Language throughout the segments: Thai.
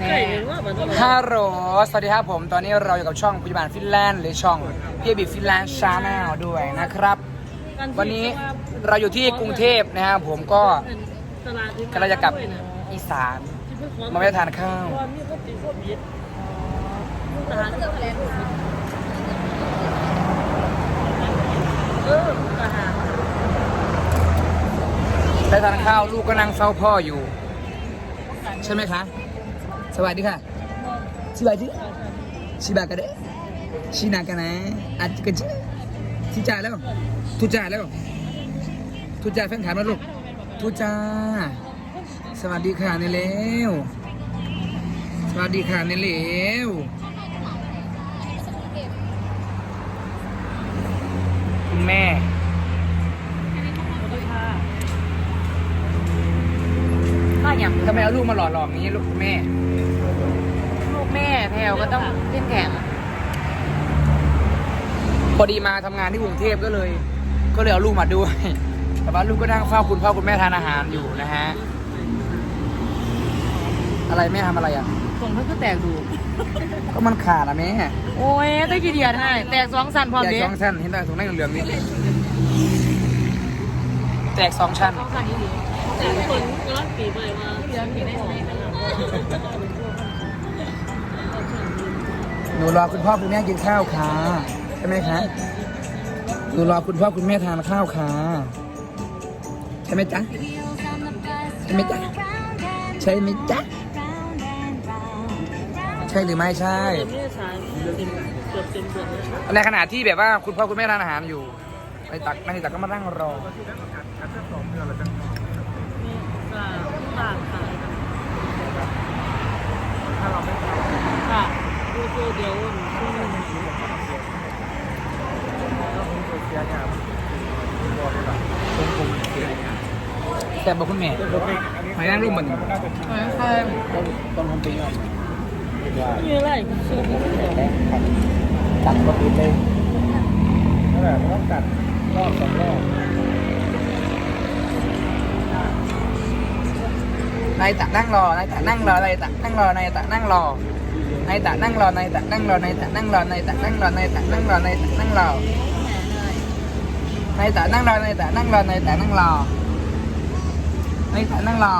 แน่ฮัลโหลสวัสดีครับผม ตอนนี้เราอยู่กับช่องพยาบาลฟินแลนด์หรือช่องพี่บีฟินแลนด์ชาแนลด้วยนะครับ วันนี้เราอยู่ที่กรุงเทพนะครับผมก็กำลังจะกลับอีสาน มาไม่ได้ทานข้าวได้ทานข้าวลูกก็นั่งเฝ้าพ่ออยู่ ใช่ไหมคะ สวัสดีค่ะสวัสดีชิบากันเด้ชินากันนะอาจจะกันทุจ่าแล้วทุจ่าแล้วทุจ่าแฟนขามาลูกทุจ่าสวัสดีค่ะในเร็วสวัสดีค่ะในเร็วคุณแม่ ก็อย่าง ทำไมเอาลูกมาหล่อหลอมอย่างนี้ลูกคุณแม่ ลูกแม่แพลวก็ต้องเข้มแข็งพอดีมาทำงานที่กรุงเทพก็เลย ก็เลยเอาลูกมาด้วย แต่ว่าลูกก็นั่งเฝ้าคุณพ่อคุณแม่ทานอาหารอยู่นะฮะ อะไรแม่ทำอะไรอะ ส่งเพื่อก็แตกดู ก็มันขาดอะแม่โอ้ยตะกี้เดียดให้ แตกสองสันพร้อมแตกเด้สองชั้นเห็นแต่ถุงนั่งเหลืองๆนี่แตกสองชั้น สองสันนี่ดีแต่คนก็ปีใหม่มาเดือนปีได้ไหนูรอคุณพ่อคุณแม่กินข้าวค่ะใช่ไหมคะหนูรอคุณพ่อคุณแม่ทานข้าวค่ะใช่ไหมจ๊ะใช่ไหมจ๊ะใช่ไหมจ๊ะใช่หรือไม่ใช่ในแล้วในขณะที่แบบว่าคุณพ่อคุณแม่ทานอาหารอยู่ในตักในตักก็มานั่งรอ ค่ะค่ะค่ะดูตัวเดียว แต่บอกคุณแม่หอยนางรมเหมือนใช่ต้องทำปีก่อนมีอะไรซื้อตัดก็ปิดเลยนั่นแหละต้องตัดรอบสองรอบนายตะนั่งรอนายตะนั่งรอนายตะนั่งรอนายตะนั่งรอนายตะนั่งรอนายตะนั่งรอนายตะนั่งรอนายตะนั่งรอนายตะนั่งรอนายตะนั่งรอนายตะนั่งรอนายตะนั่งรอนายตะนั่งรอ นายตะนั่งรอ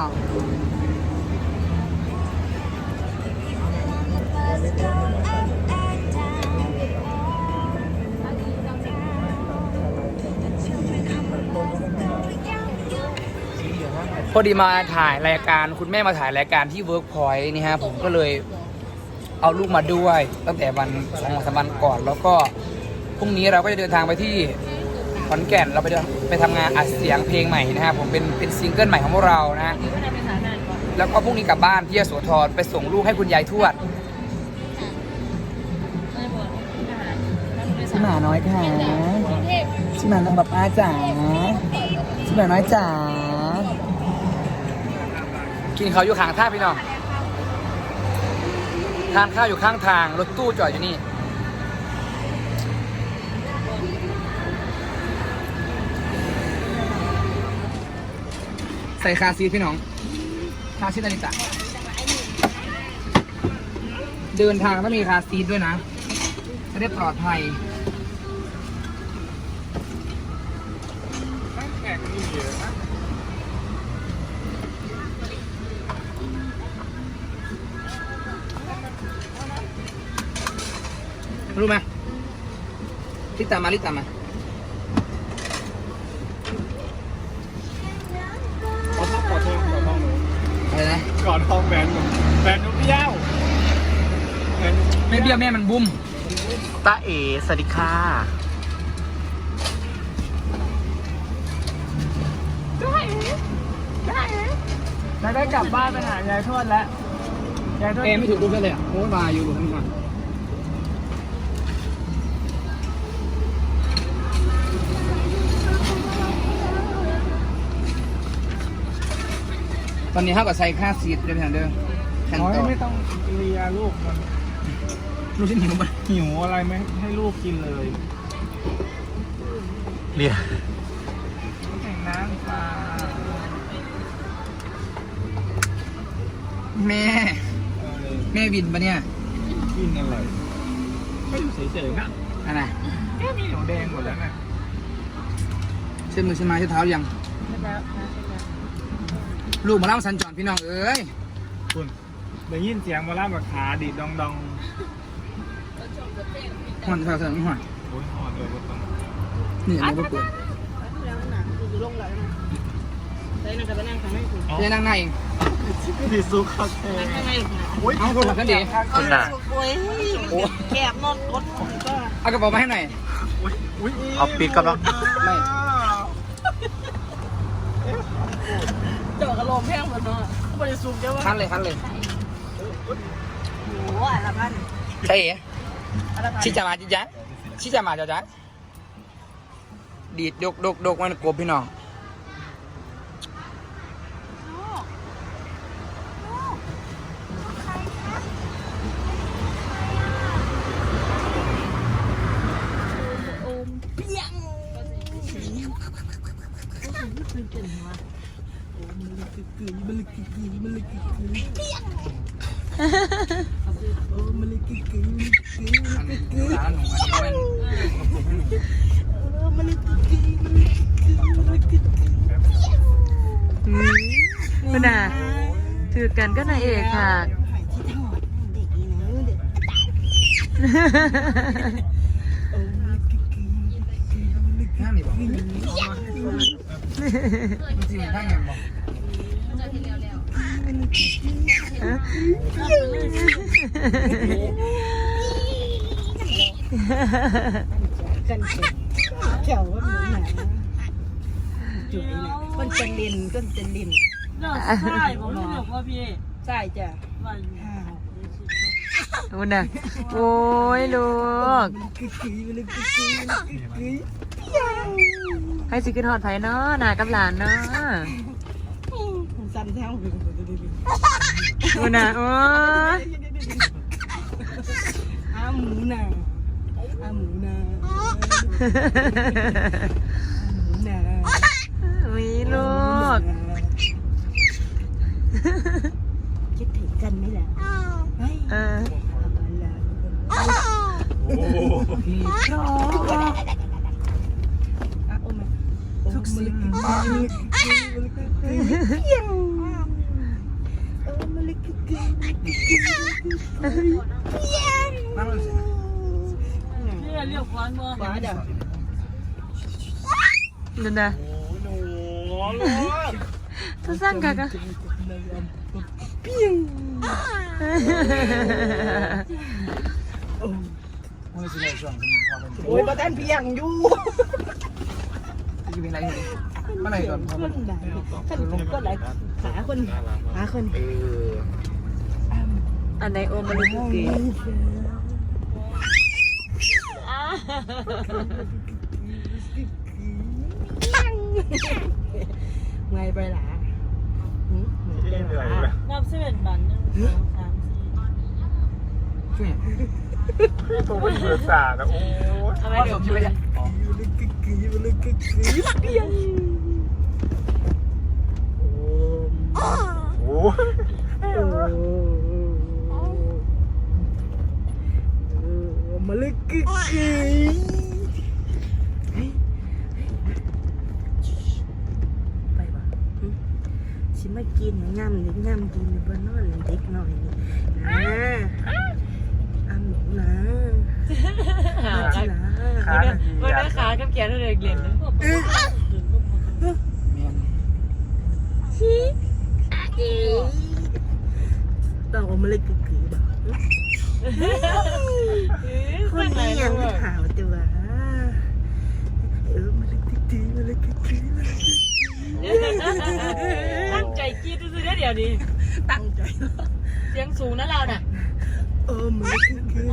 พอดีมาถ่ายรายการคุณแม่มาถ่ายรายการที่ Workpoint นี่ฮะผมก็เลยเอาลูกมาด้วย ตั้งแต่วันสองสามวันก่อน แล้วก็พรุ่งนี้เราก็จะเดินทางไปที่ ขอนแก่นเราไปเดินไปทำงานอัดเสียงเพลงใหม่นะฮะผมเป็นเป็นซิงเกิลใหม่ของพวกเรานะฮะแล้วก็พรุ่งนี้กลับบ้านที่ยโสธรไปส่งลูกให้คุณยายทวดชิหมาน้อยค่ะชิหมาน้องแบบอาจ๋าชิหมาน้อยจ๋ากินเขาวอยู่ข้างทางพี่น้องทานข้าวอยู่ข้างทางรถตู้จอดอยู่นี่ ใส่คาซีทพี่น้อง คาซีทนาฬิกาเดินทางต้องมีคาซีทด้วยนะจะได้ปลอดภัยรู้ไหมลิตามาลิตามา บี้ยแม่มันบุ้มตาเอ๋สวัสดีค่ะแล้วได้กลับบ้านไปหายายทวดแล้วยายทวดเอไม่ถูกรูปเลยอะโอ้ยมาอยู่หลุมก่อนตอนนี้เท่ากับใส่ค่าซีดเดินทางเดิมแทนน้อยต่อไม่ต้องเลียลูกมัน ลูกชิ้นหิวไปหิวอะไรไม่ให้ลูกกินเลยเรียแต่งน้ำปลาแม่เออแม่วินปะเนี่ยกินอะไรก็อยู่เฉยๆนะอันไหนแค่มีหนูแดงหมดแล้วนะเส้นมือเส้นไม้เส้นเท้ายังลูกมาเล่าสัญจรพี่น้องเอ้ยคุณได้ยินเสียงมาล่าแบบขาดีดดองดองห่ อนเท้าเท้าไม่ห่อนโอ้ยหอดเลยว่าต้องนี่อันนี้บ่เปิดแล้วหนักคือลงไหลนะได้นั่งกับนั่งข้างในคือจะนั่งในเองดีซุกครับแท้นั่งข้างในโอ้ยเอาโทรศัพท์กันดิคุณน่ะโอ้ยแคบนอนรถผมก็เอากระเป๋ามาให้หน่อยอุ้ยเอาปิดกับเราไม่เจาะกระโหลกแพงหมดเนาะบริสุทธิ์เยอะคันเลยคันเลยโอ้อะไรบ้านใช่เหรอ ชิจามาจิจ๊ะชิจามาจ้าจ๊ะดีดดกดกดกมันกบพี่น้อง ถือกันก็นายเอกค่ะห้ามนี่บอกมันจริงข้างยังบอกกันเขียวว่ามันหนาจุ๋ยเนี่ยก้นจะลินก้นจะลิน ใช่ผมไม่บอกว่าพี่ใช่จ้ะว่าห้ามันน่ะโอ้ยลูกกึกกึยมันเลยกึกกึยมันเลยกึกกึยให้สิขึ้นหอดไผเนาะหนากับหลานเนาะผมสั่นแท้งมันน่ะโอ้ยอาหมูนาอาหมูนาหมูนามีลูกคิดถึงกันไหมล่ะเฮ้ยเออโอ้โหพี่ชอบทุกสิ่งนั่งเลยสิพี่เรียกควันบ่ว้าเดี๋ยวนั่นน่ะหนูลูก ทุกสั่งกะกะ นั่งเลยสิเลยช่วงนี้พอเป็นโอ้ยประธานเพียงอยู่จะเป็นอะไรอยู่ดิเมื่อไหร่ก่อนพอคมันนไหนคนก็ไหนขาคนขาคนเอออันไหนโอมาลุกกีไงไปหล่ะ ที่เหนื่อยเลยนับสิบเอ็ดบันหนึ่งสองสามสี่ช่วยตัวเป็นเบือสาแล้วโอ้ยทำไมเดี๋ยวคิดไปยังโอ้ยมาเลยกึกกึยไปบ่ชิมา กินง่ำนี่ง่ำกินนี่บ่นอนเด็กหน่อยนี่นะอ้ำหนูนะหาจิกันนะขาหนึ่งทีวันอะนี้ขากับแขนเด็กเรียนเลยเมียนต้องเอามาเลยกึกกึยบ่คนนี้ยังไม่หาวตัวเออมาเลยกึกกึยมาเลยกึกกึยมาเลยกึกกึย ตั้งใจกินซื้อได้เดี๋ยวนี้ตั้งใจเสียงสูงนะเราน่ะเออมาเลยกึกกึย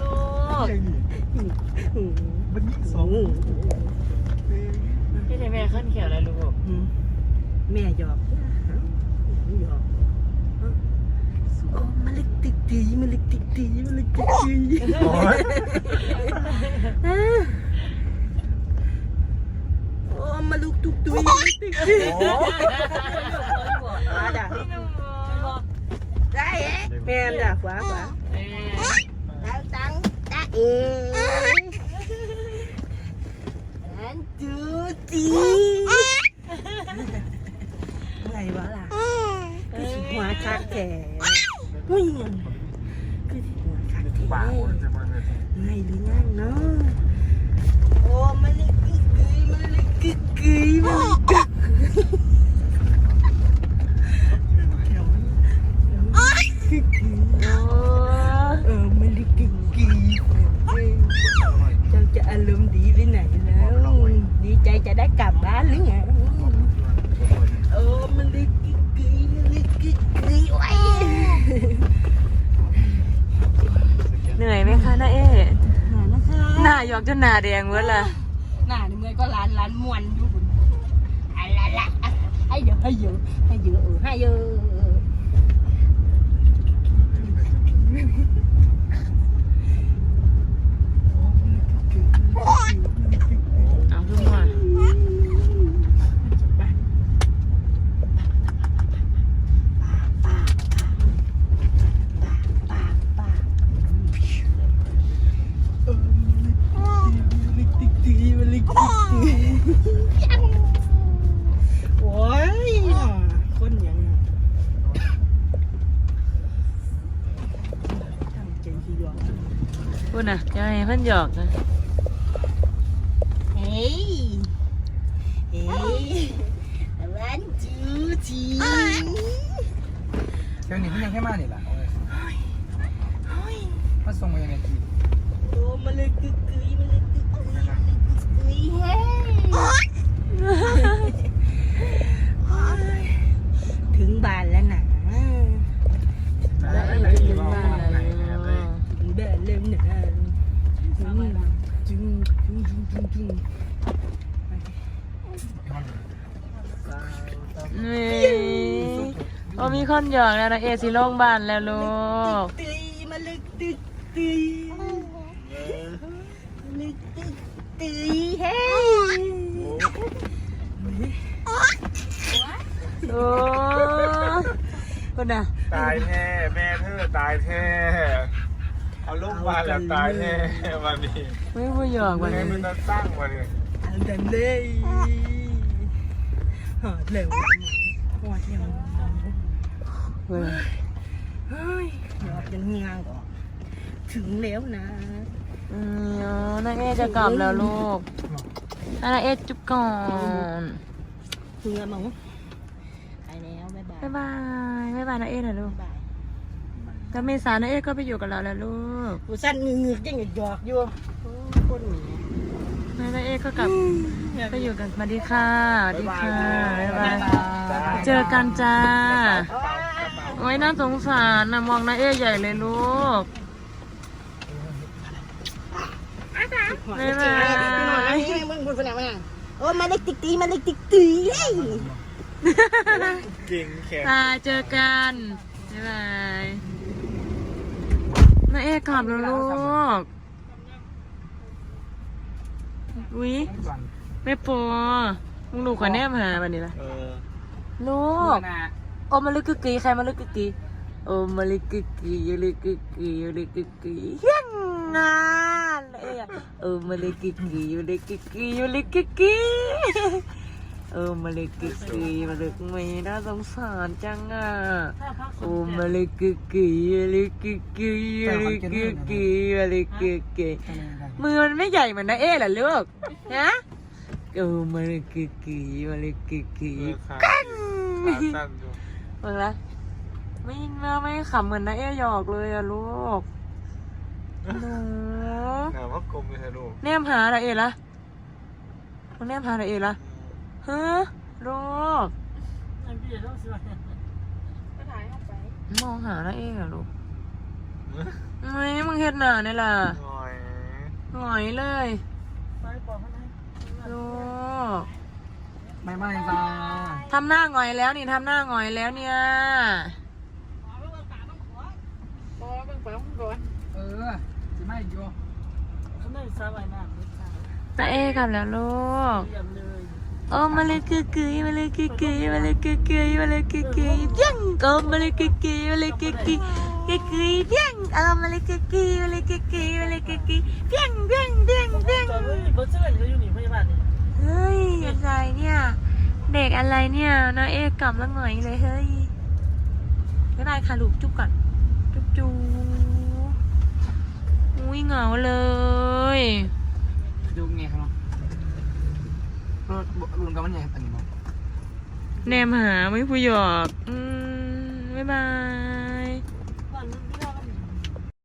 ลูกมันยิ่งสองพี่ใช่แม่ขึ้นเขียวอะไรลูกแม่หยอกหยอกโอ้มาเล็กติ๊กตีมาเล็กติ๊กตีมาเล็กติ๊กตี โอ้ยโอ้มาลูกตุกตุยมาเล็กติ๊กตีโอ้ยมาจ้ะพี่หนุ่มแม่นจ้ะขวาขวาตังตังตาเอ๋อันจูจีไงวะล่ะคือสิหัวคักแก่อุ้ยคือสิหัวคักแก่ไงหรือยังเนาะโอ้มันเลยกึกกึยมัน เออมันลิกิกีเจ้าจะอารมณ์ดีไปไหนแล้ว ดีใจจะได้กลับบ้านหรือไงเออมันเลยกึกกึยมันเลยกึกกึยไว้เหนื่อยไหมคะน้าเอ๊หน่อยนะคะหน้าหยอกจนหน้าแดงเว้ยละ ก็ร้านร้านมวนอยู่บุญอะไรล่ะให้เยอะให้เยอะให้เยอะให้เยอะเอาขึ้นมา โอ้ยน่ะคนอย่างน่ะทำใจที่ยอม พูดนะจะให้เพิ่นหยอกนะ เฮ้ย เฮ้ยร้านจูจีเดี๋ยวนี้เขายังแค่มานี่แหละมาส่งมายังไงทีโอ้มาเลยกึกกึยมาเลยกึกกึยมาเลยกึกกึยเฮ้ยถึงบ้านแล้วนะ ได้ถึงบ้านแล้ว ถึงบ้านแล้วนะจุงจุงจุงจุงจุง นี่พอมีคนหยอกแล้วนะเอสิโรงพยาบาลแล้วลูกตึยมาลึกตึยมาเลยตึกตึยเฮ้โอ้พูดนะตายแท้แม่เธอตายแท้เอาลูกมาแล้วตายแท้วันนี้ไม่พูดหยอกวันนี้มันจะตั้งวันนี้เอาแต่เลย หอดเร็วหอดยังพูดนะเฮ้ยหอดยังงางก่อนถึงแล้วนะอืมอ๋อน้าเอจะกลับแล้วลูกน้าเอจุ๊บก่อนถึงแล้วมั้งไปแล้วบ๊ายบายบ๊ายบายบ๊ายบายน้าเอหน่อยลูกบ๊ายบายก็เมษาน้าเอก็ไปอยู่กับเราแล้วลูกกูสั้นงึงึกยังหยอกอยู่โอ้คนหนีน้าเอก็กลับ ไปอยู่กันสวัสดีค่ะสวัสดีค่ะบ๊ายบายเจอกันจ้าโอ้ยน่าสงสารนะมองน้าเอใหญ่เลยลูกบ๊ายบายนี่มึงพูดคนไหนมาโอ้มาเล็กติ๊กตีมาเล็กติ๊กตีเฮ้ยเก่งแข็งตาเจอกันบ๊ายบายน้าเอกลับแล้วลูกอุ้ ยไม่ปอมึงลูกขอแนมหาวันนี้ละเออลูกโอมาลึกกึกกีใครมาลึกกึกกีโอมาลึกกึกกียลึกกึกกียลึกกึกกียังงานเอ้ยโอมาลึกกึกกียลึกกึกกียลึกกึกกีโอมาลึกกึกกีมาลึกไม่น่าสงสารจังอะโอมาลึกกึกกียลึกกึกกียลึกกึกกียลึกกึกกีมือมันไม่ใหญ่เหมือนนะเอ๊ะเหรอลูกฮะ โอมาลึกกึกกียลึกกึกกีเออขาขาสั้นอยู่เบิ่งละไม่น่าไม่ขำเหมือนนะเอ๊หยอกเลยอะลูกหนูหนาว่ากลมเลยฮะลูกแนมหาอะไรเอ๋ละมึงแนมหาอะไรเอ๋ละฮะลูกอันพี่ต้องสวยมองหาอะไรเอ๋อะลูกไม่มึงเห็ดหนาเนี่ยล่ะหน่อยหงอยเลยไปปอกข้า งในลูกไม่ไม่จ้าทำหน้าหงอยแล้วนี่ทำหน้าหงอยแล้วเนี่ยเออจะไม่อยู่ข้างในสบายน้ำไม่ใช่ตาเอกลับแล้วลูกเยี่ยมเลยโอ้มาเลยกึกกึยมาเลยกึกกึยมาเลยกึกกึยมาเลยกึกกึยยังก็มาเลยกึกกึยมาเลยกึกกึยกึกกึยเพียงเออมาเลยกึกกึยมาเลยกึกกึยมาเลยกึกกึยเพียง รถเบอร์เซเว่นก็อยู่นี่พยาบาลนี่เฮ้ยอะไรเนี่ย เด็กอะไรเนี่ยน้าเอกกลับแล้วหน่อยเลยเฮ้ยไม่ได้ค่ะลูกจุ๊บก่อน จุ๊บจูอุ้ยเหงาเลยดูไงครับรถรุนกันมันใหญ่อันนี้บอกแนมหาไม่ผู้หยอก อืมบ๊ายบาย